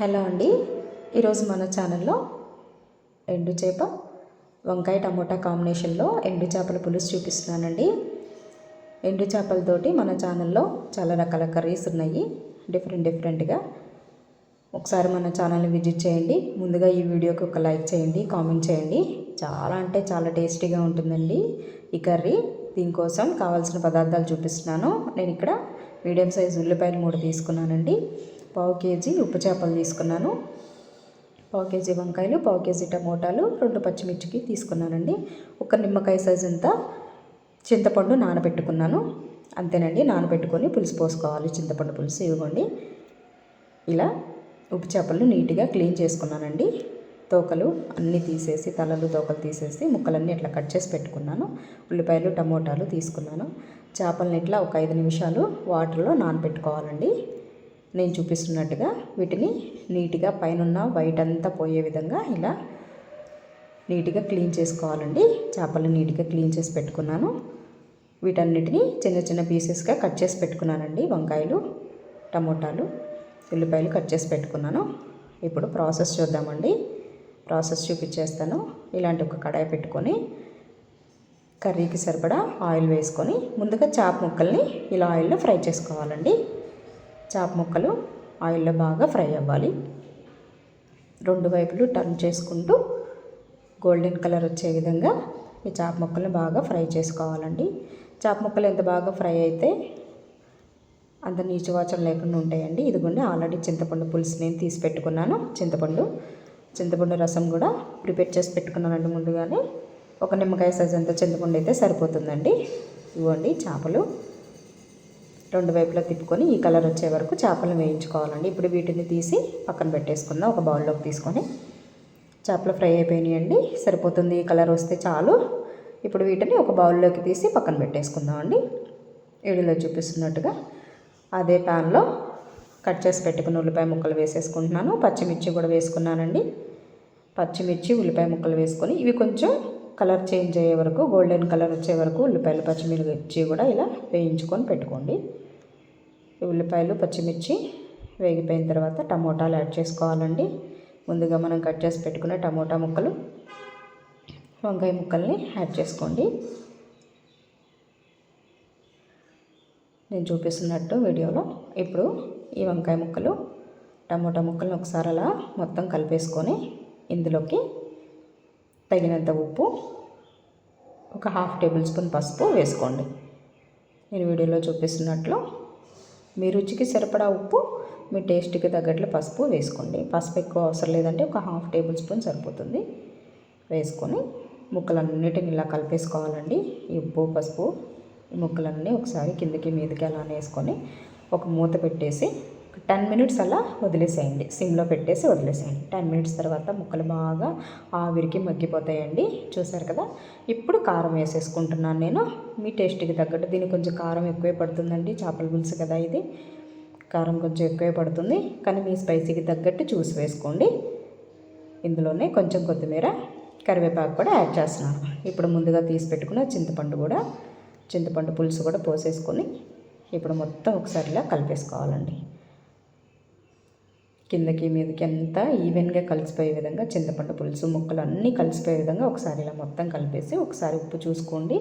Hello అండి. ఈరోజు మన ఛానల్లో ఎండు చేప వంకాయ టమోటా కాంబినేషన్లో ఎండు చేపల పులుసు చూపిస్తున్నానండి. ఎండు చేపలతోటి మన ఛానల్లో చాలా రకాల కర్రీస్ ఉన్నాయి. డిఫరెంట్ డిఫరెంట్గా. ఒకసారి మన ఛానల్ని విజిట్ చేయండి. ముందుగా ఈ వీడియోకి ఒక లైక్ చేయండి కామెంట్ చేయండి. చాలా అంటే చాలా టేస్టీగా ఉంటుందండి ఈ కర్రీ. దీనికోసం కావాల్సిన పదార్థాలు చూపిస్తున్నాను. నేను ఇక్కడ మీడియం సైజ్ ఉల్లిపాయలు మూడు తీసుకున్నానండి. పావు కేజీ ఉప్పు చేపలు తీసుకున్నాను. పావు కేజీ వంకాయలు పావు కేజీ టమోటాలు రెండు పచ్చిమిర్చికి తీసుకున్నానండి. ఒక నిమ్మకాయ సైజు అంతా చింతపండు నానబెట్టుకున్నాను. అంతేనండి నానబెట్టుకొని పులుసు పోసుకోవాలి. చింతపండు పులుసు ఇవ్వండి. ఇలా ఉప్పు చేపలు నీట్గా క్లీన్ చేసుకున్నానండి. తోకలు అన్నీ తీసేసి తలలు తోకలు తీసేసి ముక్కలన్నీ ఇట్లా కట్ చేసి పెట్టుకున్నాను. ఉల్లిపాయలు టమోటాలు తీసుకున్నాను. చేపలని ఇట్లా ఒక ఐదు నిమిషాలు వాటర్లో నానబెట్టుకోవాలండి. నేను చూపిస్తున్నట్టుగా వీటిని నీట్గా పైన వైట్ అంతా పోయే విధంగా ఇలా నీట్గా క్లీన్ చేసుకోవాలండి. చేపలు నీట్గా క్లీన్ చేసి పెట్టుకున్నాను. వీటన్నిటిని చిన్న చిన్న పీసెస్గా కట్ చేసి పెట్టుకున్నానండి. వంకాయలు టమోటాలు ఉల్లిపాయలు కట్ చేసి పెట్టుకున్నాను. ఇప్పుడు ప్రాసెస్ చూద్దామండి. ప్రాసెస్ చూపించేస్తాను. ఇలాంటి ఒక కడాయి పెట్టుకొని కర్రీకి సరిపడా ఆయిల్ వేసుకొని ముందుగా చేప ముక్కల్ని ఇలా ఆయిల్లో ఫ్రై చేసుకోవాలండి. చాప ముక్కలు ఆయిల్లో బాగా ఫ్రై అవ్వాలి. రెండు వైపులు టర్న్ చేసుకుంటూ గోల్డెన్ కలర్ వచ్చే విధంగా ఈ చాప ముక్కలు బాగా ఫ్రై చేసుకోవాలండి. చాప ముక్కలు ఎంత బాగా ఫ్రై అయితే అంత నీచువాచం లేకుండా ఉంటాయండి. ఇదిగోండి ఆల్రెడీ చింతపండు పులుసు నేను తీసి పెట్టుకున్నాను. చింతపండు చింతపండు రసం కూడా ప్రిపేర్ చేసి పెట్టుకున్నానండి ముందుగానే. ఒక నిమ్మకాయ సైజ్ అంత చింతపండు అయితే సరిపోతుందండి. ఇవ్వండి చేపలు. రెండు వైపులా తిప్పుకొని ఈ కలర్ వచ్చే వరకు చేపలు వేయించుకోవాలండి. ఇప్పుడు వీటిని తీసి పక్కన పెట్టేసుకుందాం. ఒక బౌల్లోకి తీసుకొని చేపలు ఫ్రై అయిపోయినాయండి. సరిపోతుంది ఈ కలర్ వస్తే చాలు. ఇప్పుడు వీటిని ఒక బౌల్లోకి తీసి పక్కన పెట్టేసుకుందాం అండి వీడియోలో చూపిస్తున్నట్టుగా అదే ప్యాన్లో కట్ చేసి పెట్టుకున్న ఉల్లిపాయ ముక్కలు వేసేసుకుంటున్నాను. పచ్చిమిర్చి కూడా వేసుకున్నానండి. పచ్చిమిర్చి ఉల్లిపాయ ముక్కలు వేసుకొని ఇవి కొంచెం కలర్ చేంజ్ అయ్యే వరకు గోల్డెన్ కలర్ వచ్చే వరకు ఉల్లిపాయలు పచ్చిమిర్చి కూడా ఇలా వేయించుకొని పెట్టుకోండి. ఉల్లిపాయలు పచ్చిమిర్చి వేగిపోయిన తర్వాత టమోటాలు యాడ్ చేసుకోవాలండి. ముందుగా మనం కట్ చేసి పెట్టుకున్న టమోటా ముక్కలు వంకాయ ముక్కల్ని యాడ్ చేసుకోండి. నేను చూపిస్తున్నట్టు వీడియోలో ఇప్పుడు ఈ వంకాయ ముక్కలు టమోటా ముక్కలను ఒకసారి అలా మొత్తం కలిపేసుకొని ఇందులోకి తగినంత ఉప్పు ఒక హాఫ్ టేబుల్ స్పూన్ పసుపు వేసుకోండి. నేను వీడియోలో చూపిస్తున్నట్లు మీ రుచికి సరిపడా ఉప్పు మీ టేస్ట్కి తగ్గట్లు పసుపు వేసుకోండి. పసుపు ఎక్కువ అవసరం లేదంటే ఒక హాఫ్ టేబుల్ స్పూన్ సరిపోతుంది. వేసుకొని ముక్కలన్నిటిని ఇలా కలిపేసుకోవాలండి. ఈ ఉప్పు పసుపు ఈ ముక్కలన్నీ ఒకసారి కిందకి మీదకి అలా వేసుకొని ఒక మూత పెట్టేసి టెన్ మినిట్స్ అలా వదిలేసేయండి. సిమ్లో పెట్టేసి వదిలేసేయండి. టెన్ మినిట్స్ తర్వాత ముక్కలు బాగా ఆవిరికి మగ్గిపోతాయండి. చూసారు కదా? ఇప్పుడు కారం వేసేసుకుంటున్నాను నేను. మీ టేస్ట్కి తగ్గట్టు. దీనికి కొంచెం కారం ఎక్కువే పడుతుందండి. చేపల పులుసు కదా ఇది. కారం కొంచెం ఎక్కువే పడుతుంది. కానీ మీ స్పైసీకి తగ్గట్టు చూసి వేసుకోండి. ఇందులోనే కొంచెం కొత్తిమీర కరివేపాకు కూడా యాడ్ చేస్తున్నాను. ఇప్పుడు ముందుగా తీసి పెట్టుకున్న చింతపండు కూడా చింతపండు పులుసు కూడా పోసేసుకొని ఇప్పుడు మొత్తం ఒకసారిలా కలిపేసుకోవాలండి. కిందకి మీదకి అంతా ఈవెన్గా కలిసిపోయే విధంగా చింతపండు పులుసు ముక్కలు అన్నీ కలిసిపోయే విధంగా ఒకసారి ఇలా మొత్తం కలిపేసి ఒకసారి ఉప్పు చూసుకోండి.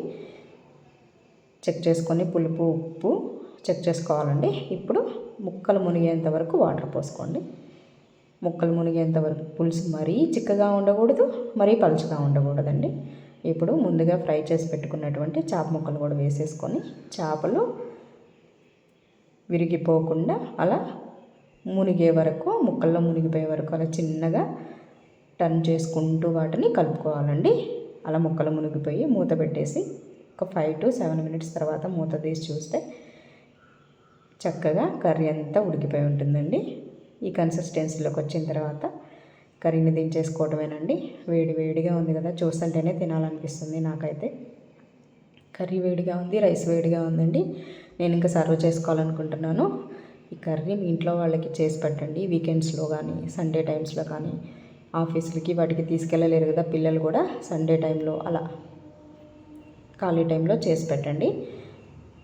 చెక్ చేసుకొని పులుపు ఉప్పు చెక్ చేసుకోవాలండి. ఇప్పుడు ముక్కలు మునిగేంత వరకు వాటర్ పోసుకోండి. ముక్కలు మునిగేంత వరకు పులుసు మరీ చిక్కగా ఉండకూడదు మరీ పలుచగా ఉండకూడదండి. ఇప్పుడు ముందుగా ఫ్రై చేసి పెట్టుకున్నటువంటి చేప ముక్కలు కూడా వేసేసుకొని చేపలు విరిగిపోకుండా అలా మునిగే వరకు ముక్కల్లో మునిగిపోయే వరకు అలా చిన్నగా టర్న్ చేసుకుంటూ వాటిని కలుపుకోవాలండి. అలా ముక్కలు మునిగిపోయి మూత పెట్టేసి ఒక ఫైవ్ టు సెవెన్ మినిట్స్ తర్వాత మూత తీసి చూస్తే చక్కగా కర్రీ అంతా ఉడికిపోయి ఉంటుందండి. ఈ కన్సిస్టెన్సీలోకి వచ్చిన తర్వాత కర్రీని దించేసుకోవటమేనండి. వేడి వేడిగా ఉంది కదా చూస్తుంటేనే తినాలనిపిస్తుంది నాకైతే. కర్రీ వేడిగా ఉంది రైస్ వేడిగా ఉందండి. నేను ఇంకా సర్వ్ చేసుకోవాలనుకుంటున్నాను. ఈ కర్రీ మీ ఇంట్లో వాళ్ళకి చేసి పెట్టండి. వీకెండ్స్లో కానీ సండే టైమ్స్లో కానీ ఆఫీసులకి వాటికి తీసుకెళ్ళలేరు కదా పిల్లలు కూడా సండే టైంలో అలా ఖాళీ టైంలో చేసి పెట్టండి.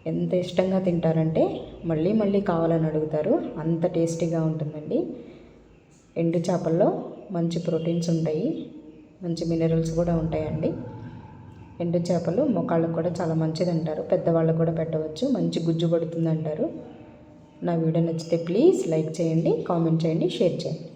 ఎంత ఇష్టంగా తింటారంటే మళ్ళీ మళ్ళీ కావాలని అడుగుతారు. అంత టేస్టీగా ఉంటుందండి. ఎండు చేపల్లో మంచి ప్రోటీన్స్ ఉంటాయి. మంచి మినరల్స్ కూడా ఉంటాయండి. ఎండు చేపలు మొకాళ్ళకు కూడా చాలా మంచిది అంటారు. పెద్దవాళ్ళకు కూడా పెట్టవచ్చు. మంచి గుజ్జు పడుతుంది అంటారు. నా వీడియో నచ్చితే ప్లీజ్ లైక్ చేయండి కామెంట్ చేయండి షేర్ చేయండి.